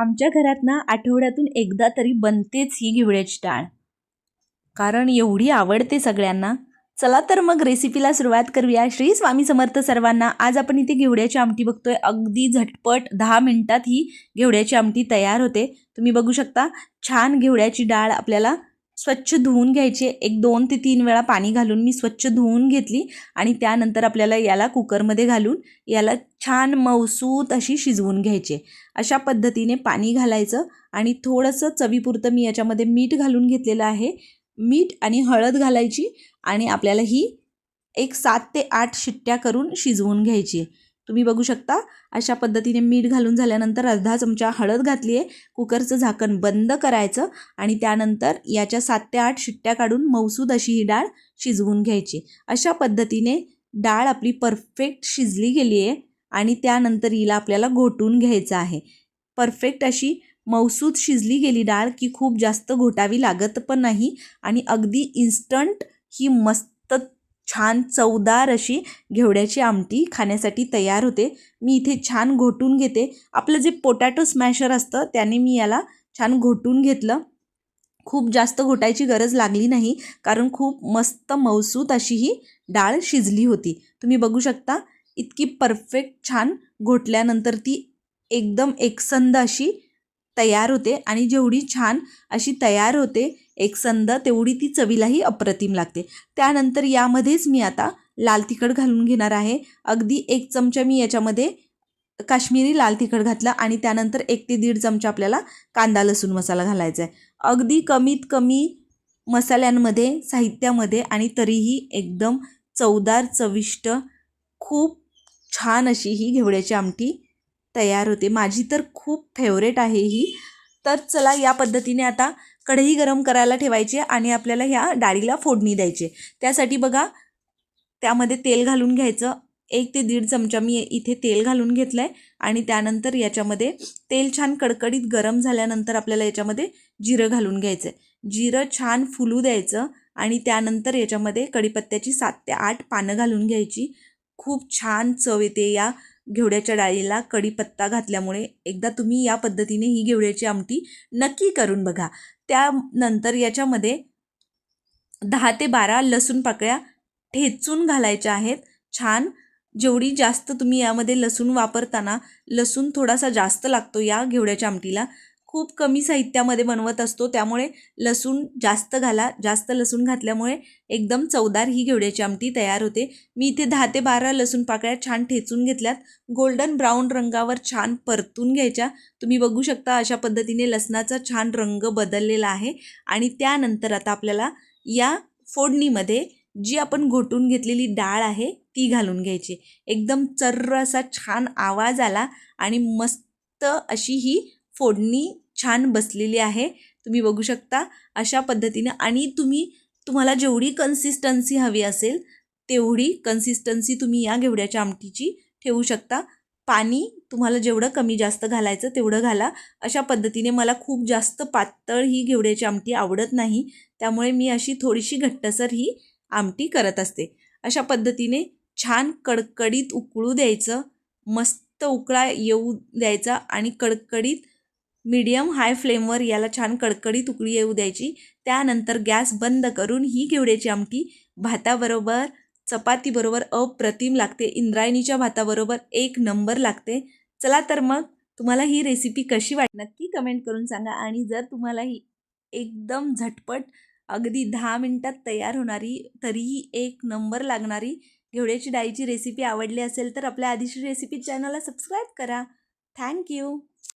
आमच्या घरात ना आठवड्यातून एकदा तरी बनतेच ही घेवड्याची डाळ. कारण एवढी आवडते सगळ्यांना. चला तर मग रेसिपीला सुरुवात करूया. श्री स्वामी समर्थ सर्वांना आज आपण इथे घेवड्याची आमटी बघतोय. अगदी झटपट दहा मिनिटात ही घेवड्याची आमटी तयार होते. तुम्ही बघू शकता छान घेवड्याची डाळ आपल्याला स्वच्छ धुवून घ्यायची. एक दोन ते तीन वेळा पाणी घालून मी स्वच्छ धुवून घेतली आणि त्यानंतर आपल्याला याला कुकरमध्ये घालून याला छान मौसूत अशी शिजवून घ्यायची. अशा पद्धतीने पाणी घालायचं आणि थोडंसं चवीपुरतं मी याच्यामध्ये मीठ घालून घेतलेलं आहे. मीठ आणि हळद घालायची आणि आपल्याला ही एक सात ते आठ शिट्ट्या करून शिजवून घ्यायची. तुम्ही बघू शकता. अशा पद्धतीने मीठ घालून झाल्यानंतर अर्धा चमचा हळद घातली आहे. कुकरचं झाकण बंद करायचं आणि त्यानंतर याच्या सात ते आठ शिट्ट्या काढून मौसूद अशी ही डाळ शिजवून घ्यायची. अशा पद्धतीने डाळ आपली परफेक्ट शिजली गेली आहे आणि त्यानंतर हिला आपल्याला घोटून घ्यायचं आहे. परफेक्ट अशी मौसूद शिजली गेली डाळ की खूप जास्त घोटावी लागत पण नाही आणि अगदी इन्स्टंट ही मस्त छान चवदार अशी घेवड्याची आमटी खाण्यासाठी तयार होते. मी इथे छान घोटून घेते. आपलं जे पोटॅटो स्मॅशर असतं त्याने मी याला छान घोटून घेतलं. खूप जास्त घोटायची गरज लागली नाही कारण खूप मस्त मौसूत अशी ही डाळ शिजली होती. तुम्ही बघू शकता इतकी परफेक्ट छान घोटल्यानंतर ती एकदम एकसंद अशी तयार होते आणि जेवढी छान अशी तयार होते एकसंद तेवढी ती चवीलाही अप्रतिम लागते. त्यानंतर यामध्येच मी आता लाल तिखट घालून घेणार आहे. अगदी एक चमचा मी याच्यामध्ये काश्मीरी लाल तिखट घातलं आणि त्यानंतर एक ते दीड चमचा आपल्याला कांदा लसूण मसाला घालायचा आहे. अगदी कमीत कमी मसाल्यांमध्ये साहित्यामध्ये आणि तरीही एकदम चवदार चविष्ट खूप छान अशी ही घेवड्याची आमटी तयार होते. माझी तर खूप फेवरेट आहे ही. तर चला या पद्धतीने आता कढई गरम करायला ठेवायची आणि आपल्याला ह्या डाळीला फोडणी द्यायची. त्यासाठी बघा त्यामध्ये तेल घालून घ्यायचं. एक ते दीड चमचा मी इथे तेल घालून घेतलं आहे आणि त्यानंतर याच्यामध्ये तेल छान कडकडीत गरम झाल्यानंतर आपल्याला याच्यामध्ये जिरं घालून घ्यायचं आहे जिरं छान फुलू द्यायचं आणि त्यानंतर याच्यामध्ये कडीपत्त्याची सात ते आठ पानं घालून घ्यायची. खूप छान चव येते या घेवड्याच्या डाळीला कढीपत्ता घातल्यामुळे एकदा तुम्ही या पद्धतीने ही घेवड्याची आमटी नक्की करून बघा. त्यानंतर याच्यामध्ये दहा ते बारा लसूण पाकळ्या ठेचून घालायच्या आहेत. छान. जेवढी जास्त तुम्ही यामध्ये लसूण वापरताना लसूण थोडासा जास्त लागतो या घेवड्याच्या आमटीला. खूप कमी साहित्यामध्ये बनवत असतो. त्यामुळे लसूण जास्त घाला. जास्त लसूण घातल्यामुळे एकदम चवदार ही घेवड्याची आमटी तयार होते. मी इथे दहा ते बारा लसूण पाकळ्या छान ठेचून घेतल्यात. गोल्डन ब्राऊन रंगावर छान परतून घ्यायच्या. तुम्ही बघू शकता अशा पद्धतीने लसणाचा छान रंग बदललेला आहे. आणि त्यानंतर आता आपल्याला या फोडणीमध्ये जी आपण घोटून घेतलेली डाळ आहे ती घालून घ्यायची. एकदम चर्र असा छान आवाज आला आणि मस्त अशी ही फोडणी छान बसलेली आहे. तुम्ही बघू शकता अशा पद्धतीनं. आणि तुम्ही तुम्हाला जेवढी कन्सिस्टन्सी हवी असेल तेवढी कन्सिस्टन्सी तुम्ही या घेवड्याच्या आमटीची ठेवू शकता. पाणी तुम्हाला जेवढं कमी जास्त घालायचं तेवढं घाला. अशा पद्धतीने मला खूप जास्त पातळ ही घेवड्याची आमटी आवडत नाही. त्यामुळे मी अशी थोडीशी घट्टसर ही आमटी करत असते. अशा पद्धतीने छान कडकडीत उकळू द्यायचं. मस्त उकळा येऊ द्यायचा आणि कडकडीत मीडियम हाय फ्लेमवर याला छान कडकडीत उकळी येऊ द्यायची. त्यानंतर गॅस बंद करून ही घेवड्याची आमटी भाताबरोबर चपातीबरोबर अप्रतिम लागते. इंद्रायणीच्या भाताबरोबर एक नंबर लागते. चला तर मग तुम्हाला ही रेसिपी कशी वाट नक्की कमेंट करून सांगा. आणि जर तुम्हाला ही एकदम झटपट अगदी दहा मिनटात तयार होणारी तरीही एक नंबर लागणारी घेवड्याची डाळीची रेसिपी आवडली असेल तर आपल्या आधीची रेसिपी चॅनलला सबस्क्राईब करा. थँक्यू